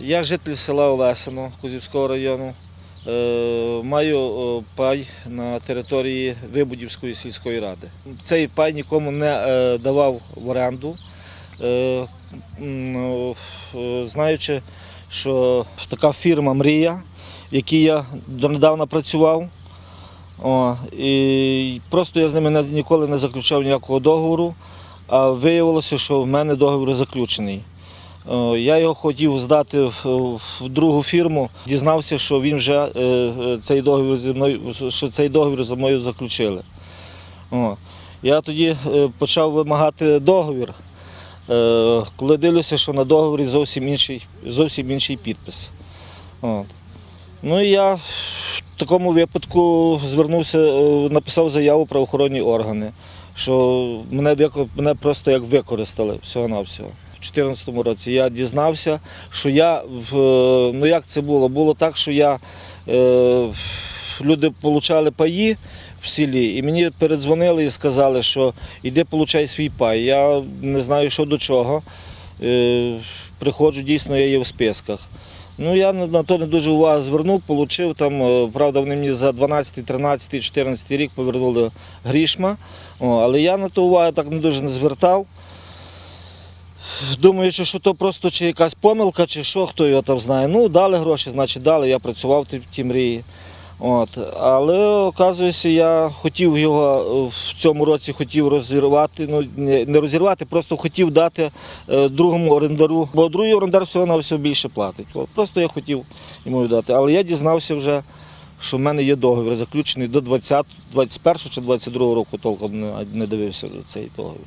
Я житель села Олесино Кузівського району. Е, Маю пай на території Вибудівської сільської ради. Цей пай нікому не е, давав в оренду, е, знаючи, що така фірма Мрія, в якій я донедавна працював. О, і просто я з ними ніколи не заключав ніякого договору, а виявилося, що в мене договір заключений. О, Я його хотів здати в, другу фірму, дізнався, що він вже е, е, цей договір зі мною, що цей договір зі мною заключили. Я тоді е, почав вимагати договір, е, коли дивлюся, що на договорі зовсім інший, зовсім інший підпис. Ну і я в такому випадку звернувся, е, написав заяву про охоронні органи, що мене, мене просто як використали всього-навсього. У 2014 році я дізнався, що я в ну як це було? Було так, що я е, люди отримали паї в селі, і мені передзвонили і сказали, що іди получай свій пай. Я не знаю, що до чого. Е, приходжу, дійсно, я є в списках. Ну, я на на то не дуже увагу звернув, отримав там, е, правда, вони мені за 12, 13, 14 рік повернули грішма, але я на то увагу так не дуже не звертав. Думаючи, що то просто чи якась помилка, чи що, хто його там знає. Ну, дали гроші, значить дали, я працював в тій мрії. От. Але, оказується, я хотів його е, в цьому році хотів розірвати, ну не розірвати, просто хотів дати е, другому орендару, бо другий орендар всього на все більше платить. От, Просто я хотів йому дати. Але я дізнався вже, що в мене є договір заключений до 20, 21 чи 22 року, толком не дивився цей договір.